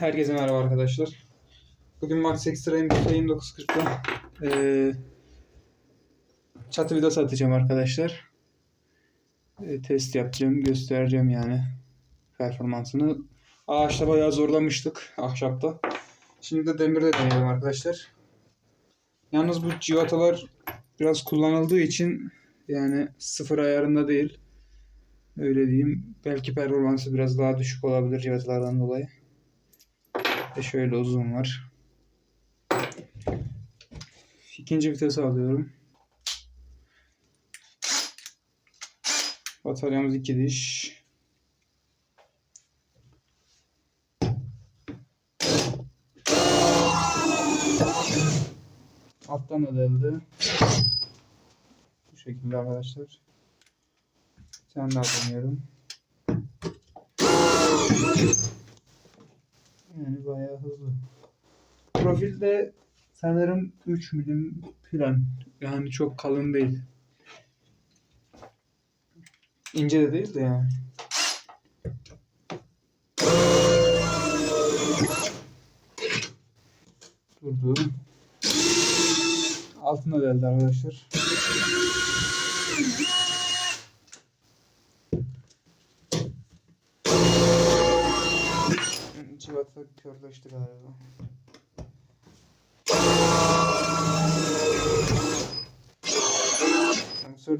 Herkese merhaba arkadaşlar. Bugün Max Extra'yı 2940'da eee çatı vida satacağım arkadaşlar. Eee, test yapacağım, göstereceğim yani performansını. Ağaçta bayağı zorlamıştık ahşapta. Şimdi de demirde deneyelim arkadaşlar. Yalnız bu civatalar biraz kullanıldığı için yani sıfır ayarında değil. Öyle diyeyim. Belki performansı biraz daha düşük olabilir civatalardan dolayı. Ve şöyle uzun var. İkinci vites alıyorum. Bataryamız iki diş. Alttan deldi. Bu şekilde arkadaşlar. Sen daha deniyorum. Yani bayağı hızlı. Profilde sanırım 3 milim falan. Yani çok kalın değil. İnce de değil de yani. Durdu. Altına deldi arkadaşlar. Civata körleşti galiba.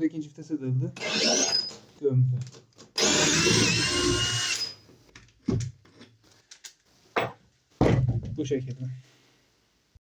Da ikinci vitese döndü. Gömdü. Bu şekilde.